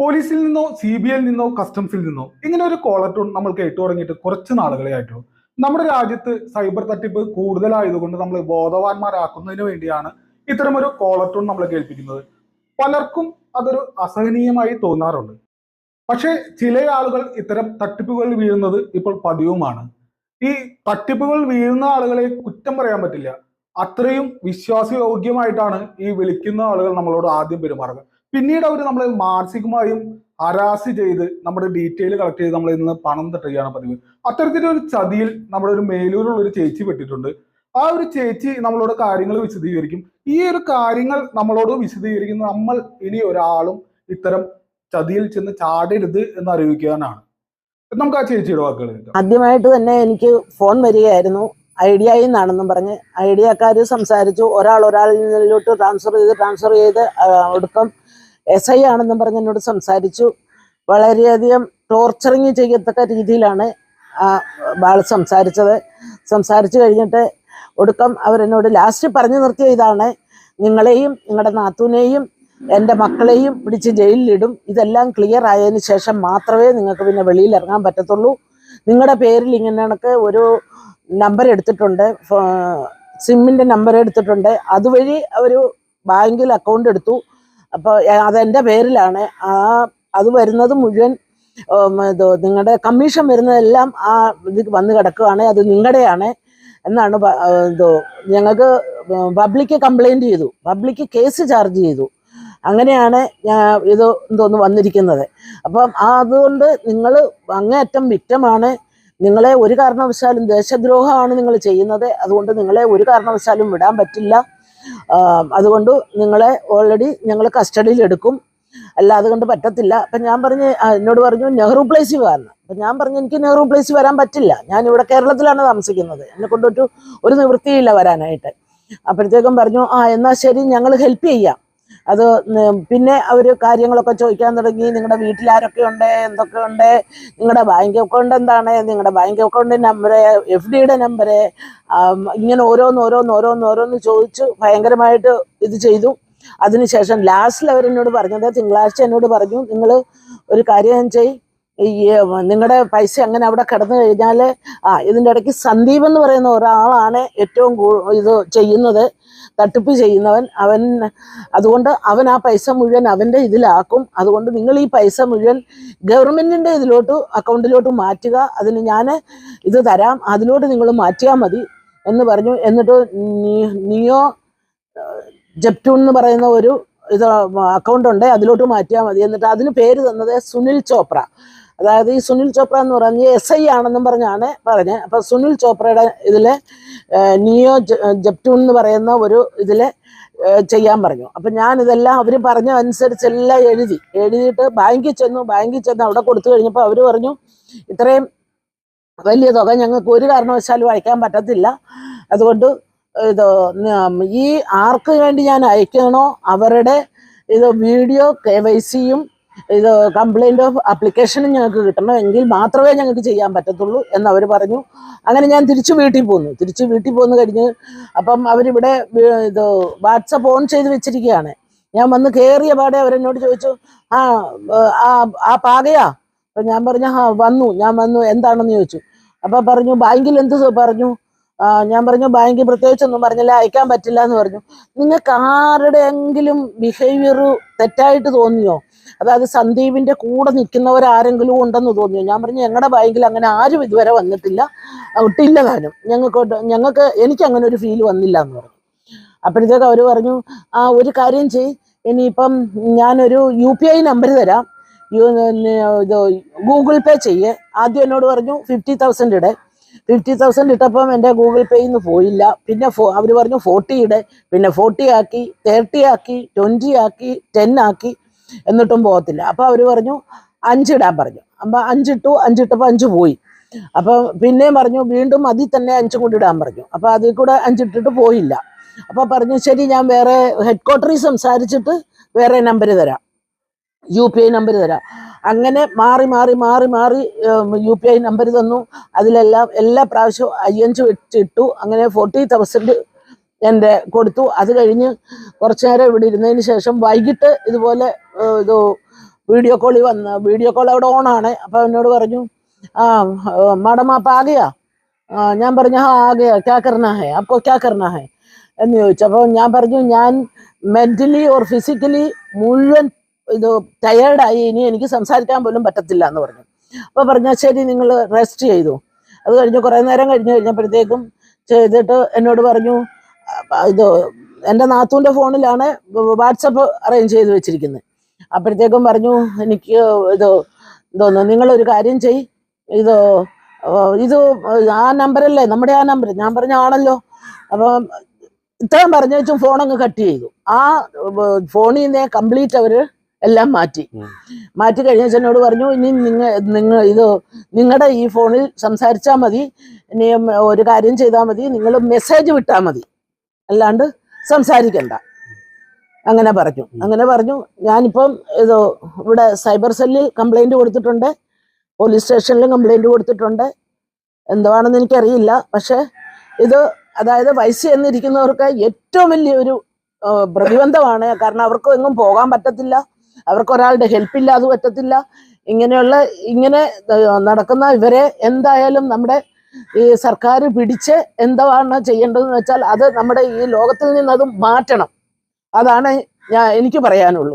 പോലീസിൽ നിന്നോ C B ഐയിൽ നിന്നോ കസ്റ്റംസിൽ നിന്നോ ഇങ്ങനെ ഒരു കോളർ ടൂൺ നമ്മൾ കേട്ടു തുടങ്ങിയിട്ട് കുറച്ച് നാളുകളെ ആയിട്ടുള്ളൂ. നമ്മുടെ രാജ്യത്ത് സൈബർ തട്ടിപ്പ് കൂടുതലായതുകൊണ്ട് നമ്മൾ ബോധവാന്മാരാക്കുന്നതിന് വേണ്ടിയാണ് ഇത്തരമൊരു കോളർ ടൂൺ നമ്മൾ കേൾപ്പിക്കുന്നത്. പലർക്കും അതൊരു അസഹനീയമായി തോന്നാറുണ്ട്. പക്ഷേ ചില ആളുകൾ ഇത്തരം തട്ടിപ്പുകളിൽ വീഴുന്നത് ഇപ്പോൾ പതിവുമാണ്. ഈ തട്ടിപ്പുകൾ വീഴുന്ന ആളുകളെ കുറ്റം പറയാൻ പറ്റില്ല. അത്രയും വിശ്വാസയോഗ്യമായിട്ടാണ് ഈ വിളിക്കുന്ന ആളുകൾ നമ്മളോട് ആദ്യം പെരുമാറുക. പിന്നീട് അവർ നമ്മളെ മാനസികമായും അരാസി ചെയ്ത് നമ്മുടെ ഡീറ്റെയിൽ കളക്ട് ചെയ്ത് നമ്മളിൽ നിന്ന് പണം തട്ടുകയാണ് പതിവ്. അത്തരത്തിലൊരു ചതിയിൽ നമ്മുടെ ഒരു മേലൂരുള്ള ഒരു ചേച്ചി പെട്ടിട്ടുണ്ട്. ആ ഒരു ചേച്ചി നമ്മളോട് കാര്യങ്ങൾ വിശദീകരിക്കും. ഈ ഒരു കാര്യങ്ങൾ നമ്മളോട് വിശദീകരിക്കുന്ന നമ്മൾ ഇനി ഒരാളും ഇത്തരം ചതിയിൽ ചെന്ന് ചാടരുത് എന്ന് അറിയിക്കാനാണ്. നമുക്ക് ആ ചേച്ചിയുടെ വാക്കുകൾ ആദ്യമായിട്ട് തന്നെ എനിക്ക് ഫോൺ വരികയായിരുന്നു. ഐഡിയയിൽ നിന്നാണെന്നും പറഞ്ഞ്. ഐഡിയക്കാർ സംസാരിച്ചു. ഒരാൾ ഒരാളിലോട്ട് ട്രാൻസ്ഫർ ചെയ്ത് ട്രാൻസ്ഫർ ചെയ്ത് ഒടുക്കം എസ് ഐ ആണെന്നും പറഞ്ഞ് എന്നോട് സംസാരിച്ചു. വളരെയധികം ടോർച്ചറിങ് ചെയ്യത്തക്ക രീതിയിലാണ് ആൾ സംസാരിച്ചത്. സംസാരിച്ചു കഴിഞ്ഞിട്ട് ഒടുക്കം അവരെന്നോട് ലാസ്റ്റ് പറഞ്ഞു നിർത്തിയ ഇതാണ് നിങ്ങളെയും നിങ്ങളുടെ നാത്തൂനെയും എന്റെ മക്കളെയും പിടിച്ച് ജയിലിലിടും. ഇതെല്ലാം ക്ലിയർ ആയതിന് ശേഷം മാത്രമേ നിങ്ങൾക്ക് പിന്നെ വെളിയിൽ ഇറങ്ങാൻ പറ്റത്തുള്ളൂ. നിങ്ങളുടെ പേരിൽ ഇങ്ങനെ കണക്ക് ഒരു നമ്പർ എടുത്തിട്ടുണ്ട് സിമ്മിന്റെ നമ്പർ എടുത്തിട്ടുണ്ട്. അതുവഴി അവർ ബാങ്കിൽ അക്കൗണ്ട് എടുത്തു. അപ്പോൾ അതെന്റെ പേരിലാണ്. ആ അത് വരുന്നത് മുഴുവൻ നിങ്ങളുടെ കമ്മീഷൻ വരുന്നതെല്ലാം ആ ഇത് വന്ന് കിടക്കുകയാണ് അത് നിങ്ങളുടെയാണ് എന്നാണ് എന്തോ ഞങ്ങൾക്ക് പബ്ലിക്ക് കംപ്ലൈന്റ് ചെയ്തു. പബ്ലിക്ക് കേസ് ചാർജ് ചെയ്തു. അങ്ങനെയാണ് ഇത് എന്തോന്ന് വന്നിരിക്കുന്നത്. അപ്പം അതുകൊണ്ട് നിങ്ങൾ അങ്ങേയറ്റം വിറ്റമാണ് നിങ്ങളെ ഒരു കാരണവശാലും ദേശദ്രോഹമാണ് നിങ്ങൾ ചെയ്യുന്നത്. അതുകൊണ്ട് നിങ്ങളെ ഒരു കാരണവശാലും വിടാൻ പറ്റില്ല. അതുകൊണ്ട് നിങ്ങളെ ഓൾറെഡി ഞങ്ങൾ കസ്റ്റഡിയിൽ എടുക്കും. അല്ല അതുകൊണ്ട് പറ്റത്തില്ല. അപ്പം ഞാൻ പറഞ്ഞ് എന്നോട് പറഞ്ഞു നെഹ്റു പ്ലേസിൽ വരണം. അപ്പം ഞാൻ പറഞ്ഞു എനിക്ക് നെഹ്റു പ്ലേസിൽ വരാൻ പറ്റില്ല. ഞാൻ ഇവിടെ കേരളത്തിലാണ് താമസിക്കുന്നത്. എന്നെ കൊണ്ടൊരു ഒരു നിവൃത്തിയില്ല വരാനായിട്ട്. അപ്പോഴത്തേക്കും പറഞ്ഞു ആ എന്നാൽ ശരി ഞങ്ങൾ ഹെൽപ്പ് ചെയ്യാം. അത് പിന്നെ അവർ കാര്യങ്ങളൊക്കെ ചോദിക്കാൻ തുടങ്ങി നിങ്ങളുടെ വീട്ടിൽ ആരൊക്കെ ഉണ്ട്? എന്തൊക്കെ ഉണ്ട്? നിങ്ങളുടെ ബാങ്ക് അക്കൗണ്ട് എന്താണ്? നിങ്ങളുടെ ബാങ്ക് അക്കൗണ്ട് നമ്പർ എഫ് ഡിയുടെ നമ്പർ ഇങ്ങനെ ഓരോന്ന് ഓരോന്ന് ഓരോന്ന് ഓരോന്ന് ചോദിച്ചു ഭയങ്കരമായിട്ട് ഇത് ചെയ്തു. അതിനുശേഷം ലാസ്റ്റിൽ അവരെന്നോട് പറഞ്ഞത് തിങ്കളാഴ്ച എന്നോട് പറഞ്ഞു നിങ്ങൾ ഒരു കാര്യം ചെയ്. ഈ നിങ്ങളുടെ പൈസ അങ്ങനെ അവിടെ കിടന്നു കഴിഞ്ഞാൽ ആ ഇതിന്റെ ഇടയ്ക്ക് സന്ദീപ് എന്ന് പറയുന്ന ഒരാളാണ് ഏറ്റവും ഇത് ചെയ്യുന്നത്. തട്ടിപ്പ് ചെയ്യുന്നവൻ അവൻ അതുകൊണ്ട് അവൻ ആ പൈസ മുഴുവൻ അവന്റെ ഇതിലാക്കും. അതുകൊണ്ട് നിങ്ങൾ ഈ പൈസ മുഴുവൻ ഗവൺമെന്റിന്റെ ഇതിലോട്ട് അക്കൗണ്ടിലോട്ട് മാറ്റുക. അതിന് ഞാൻ ഇത് തരാം. അതിലോട്ട് നിങ്ങൾ മാറ്റിയാൽ മതി എന്ന് പറഞ്ഞു. എന്നിട്ട് നിയോ ജപ്റ്റൂൺ എന്ന് പറയുന്ന ഒരു ഇത് അക്കൗണ്ട് ഉണ്ട്. അതിലോട്ട് മാറ്റിയാൽ മതി. എന്നിട്ട് അതിന് പേര് തന്നത് സുനിൽ ചോപ്ര. അതായത് ഈ സുനിൽ ചോപ്ര എന്ന് പറഞ്ഞ് എസ് ഐ ആണെന്നും പറഞ്ഞാണ് പറഞ്ഞത് അപ്പൊ സുനിൽ ചോപ്രയുടെ ഇതിൽ നിയോ ജപ്റ്റൂൺ എന്ന് പറയുന്ന ഒരു ഇതിൽ ചെയ്യാൻ പറഞ്ഞു. അപ്പം ഞാൻ ഇതെല്ലാം അവർ പറഞ്ഞ അനുസരിച്ചെല്ലാം എഴുതി. എഴുതിയിട്ട് ബാങ്കിൽ ചെന്നു. ബാങ്കിൽ ചെന്ന് അവിടെ കൊടുത്തു കഴിഞ്ഞപ്പോൾ അവർ പറഞ്ഞു ഇത്രയും വലിയ തുക ഞങ്ങൾക്ക് ഒരു കാരണവശാലും അയക്കാൻ പറ്റത്തില്ല. അതുകൊണ്ട് ഇത് ഈ ആർക്ക് വേണ്ടി ഞാൻ അയക്കണോ? അവരുടെ ഇത് വീഡിയോ കെ വൈ സിയും ഇത് കംപ്ലൈന്റ് ഓഫ് അപ്ലിക്കേഷനും ഞങ്ങൾക്ക് കിട്ടണമെങ്കിൽ മാത്രമേ ഞങ്ങൾക്ക് ചെയ്യാൻ പറ്റത്തുള്ളൂ എന്നവർ പറഞ്ഞു. അങ്ങനെ ഞാൻ തിരിച്ചു വീട്ടിൽ പോന്നു. തിരിച്ചു വീട്ടിൽ പോന്നു കഴിഞ്ഞ് അപ്പം അവരിവിടെ ഇത് വാട്സപ്പ് ഓൺ ചെയ്ത് വെച്ചിരിക്കുകയാണ്. ഞാൻ വന്ന് കയറിയ പാടെ അവരെന്നോട് ചോദിച്ചു ആ ആ ആ പാകയാ? അപ്പം ഞാൻ പറഞ്ഞു ആ വന്നു. ഞാൻ വന്നു എന്താണെന്ന് ചോദിച്ചു? അപ്പം പറഞ്ഞു ബാങ്കിൽ എന്ത് പറഞ്ഞു ഞാൻ പറഞ്ഞു ബാങ്കിൽ പ്രത്യേകിച്ചൊന്നും പറഞ്ഞില്ല അയക്കാൻ പറ്റില്ല എന്ന് പറഞ്ഞു. നിങ്ങൾക്ക് ആരുടെയെങ്കിലും ബിഹേവിയർ തെറ്റായിട്ട് തോന്നിയോ? അതായത് സന്ദീപിന്റെ കൂടെ നിൽക്കുന്നവരാരെങ്കിലും ഉണ്ടെന്ന് തോന്നിയോ? ഞാൻ പറഞ്ഞു ഞങ്ങളുടെ ബാങ്കിൽ അങ്ങനെ ആരും ഇതുവരെ വന്നിട്ടില്ല. ഇട്ടില്ല താനും. ഞങ്ങൾക്ക് ഞങ്ങൾക്ക് എനിക്ക് അങ്ങനെ ഒരു ഫീൽ വന്നില്ല എന്ന് പറഞ്ഞു. അപ്പോഴത്തേക്ക് അവർ പറഞ്ഞു ആ ഒരു കാര്യം ചെയ് ഇനിയിപ്പം ഞാനൊരു യു പി ഐ നമ്പർ തരാം. ഇത് ഗൂഗിൾ പേ ചെയ്യേ. ആദ്യം എന്നോട് പറഞ്ഞു ഫിഫ്റ്റി തൗസൻഡ് ഇടെ. ഫിഫ്റ്റി തൗസൻഡ് ഇട്ടപ്പം എന്റെ ഗൂഗിൾ പേയിൽ നിന്ന് പോയില്ല. പിന്നെ ഫോ അവർ പറഞ്ഞു ഫോർട്ടി ഇടെ. പിന്നെ ഫോർട്ടി ആക്കി തേർട്ടി ആക്കി ട്വന്റി ആക്കി ടെൻ ആക്കി എന്നിട്ടും പോകത്തില്ല. അപ്പോൾ അവർ പറഞ്ഞു അഞ്ചിടാൻ പറഞ്ഞു. അപ്പം അഞ്ചിട്ടു അഞ്ചിട്ടപ്പോൾ അഞ്ച് പോയി. അപ്പോൾ പിന്നെയും പറഞ്ഞു വീണ്ടും അതിൽ തന്നെ അഞ്ചും കൂടി ഇടാൻ പറഞ്ഞു. അപ്പോൾ അതിൽ കൂടെ അഞ്ചിട്ടിട്ട് പോയില്ല. അപ്പോൾ പറഞ്ഞു ശരി ഞാൻ വേറെ ഹെഡ് ക്വാർട്ടറിൽ സംസാരിച്ചിട്ട് വേറെ നമ്പർ തരാം. യു പി ഐ നമ്പർ തരാം. അങ്ങനെ മാറി മാറി മാറി മാറി യു പി ഐ നമ്പർ തന്നു. അതിലെല്ലാം എല്ലാ പ്രാവശ്യവും അയ്യഞ്ച് വെച്ചിട്ടു അങ്ങനെ ഫോർട്ടി തൗസൻഡ് എന്റെ കൊടുത്തു. അത് കഴിഞ്ഞ് കുറച്ച് നേരം ഇവിടെ ഇരുന്നതിന് ശേഷം വൈകിട്ട് ഇതുപോലെ ഇത് വീഡിയോ കോളിൽ വന്ന് വീഡിയോ കോൾ അവിടെ ഓണാണ് അപ്പോൾ എന്നോട് പറഞ്ഞു ആ മാഡം അപ്പം ആകെയാ ഞാൻ പറഞ്ഞു ആ ആകെയാ. ക്യാ കർണ ഹേ? അപ്പോൾ ക്യാ കർണ ഹേ? എന്ന് ചോദിച്ചു. അപ്പോൾ ഞാൻ പറഞ്ഞു ഞാൻ മെന്റലി ഓർ ഫിസിക്കലി മുഴുവൻ ഇത് ടയേർഡായി ഇനി എനിക്ക് സംസാരിക്കാൻ പോലും പറ്റത്തില്ല എന്ന് പറഞ്ഞു. അപ്പോൾ പറഞ്ഞു ശരി നിങ്ങൾ റെസ്റ്റ് ചെയ്തു. അത് കഴിഞ്ഞ് കുറേ നേരം കഴിഞ്ഞ് കഴിഞ്ഞപ്പോഴത്തേക്കും ചെയ്തിട്ട് എന്നോട് പറഞ്ഞു "അപ്പ ഇത് എന്റെ നാത്തൂന്റെ ഫോണിലാണ് വാട്സപ്പ് അറേഞ്ച് ചെയ്ത് വെച്ചിരിക്കുന്നത്. അപ്പോഴത്തേക്കും പറഞ്ഞു എനിക്ക് ഇത് എന്തോന്നു നിങ്ങളൊരു കാര്യം ചെയ് ഇത് ഇത് ആ നമ്പറല്ലേ നമ്മുടെ ആ നമ്പർ ഞാൻ പറഞ്ഞ ആണല്ലോ അപ്പം ഇത്രയും പറഞ്ഞു വെച്ചും ഫോൺ അങ്ങ് കട്ട് ചെയ്തു. ആ ഫോണിൽ നിന്ന് കംപ്ലീറ്റ് അവർ എല്ലാം മാറ്റി. മാറ്റി കഴിഞ്ഞ എന്നോട് പറഞ്ഞു ഇനി നിങ്ങൾ നിങ്ങൾ ഇത് നിങ്ങളുടെ ഈ ഫോണിൽ സംസാരിച്ചാൽ മതി. ഇനി ഒരു കാര്യം ചെയ്താൽ മതി. നിങ്ങൾ മെസ്സേജ് വിട്ടാൽ മതി. അല്ലാണ്ട് സംസാരിക്കണ്ട. അങ്ങനെ പറഞ്ഞു. അങ്ങനെ പറഞ്ഞു. ഞാനിപ്പം ഇത് ഇവിടെ സൈബർ സെല്ലിൽ കംപ്ലൈന്റ് കൊടുത്തിട്ടുണ്ട്. പോലീസ് സ്റ്റേഷനിലും കംപ്ലൈന്റ് കൊടുത്തിട്ടുണ്ട്. എന്തുവാണെന്ന് എനിക്കറിയില്ല. പക്ഷേ ഇത് അതായത് വയസ്സ് എന്നിരിക്കുന്നവർക്ക് ഏറ്റവും വലിയൊരു പ്രതിബന്ധമാണ്. കാരണം അവർക്കും എങ്ങും പോകാൻ പറ്റത്തില്ല. അവർക്ക് ഒരാളുടെ ഹെൽപ്പ് അത് പറ്റത്തില്ല. ഇങ്ങനെയുള്ള ഇങ്ങനെ നടക്കുന്ന ഇവരെ എന്തായാലും നമ്മുടെ ഈ സർക്കാർ പിടിച്ച് എന്താണ് ചെയ്യേണ്ടതെന്ന് വെച്ചാൽ അത് നമ്മുടെ ഈ ലോകത്തിൽ നിന്ന് അത് മാറ്റണം. അതാണ് ഞാൻ എനിക്ക് പറയാനുള്ളൂ.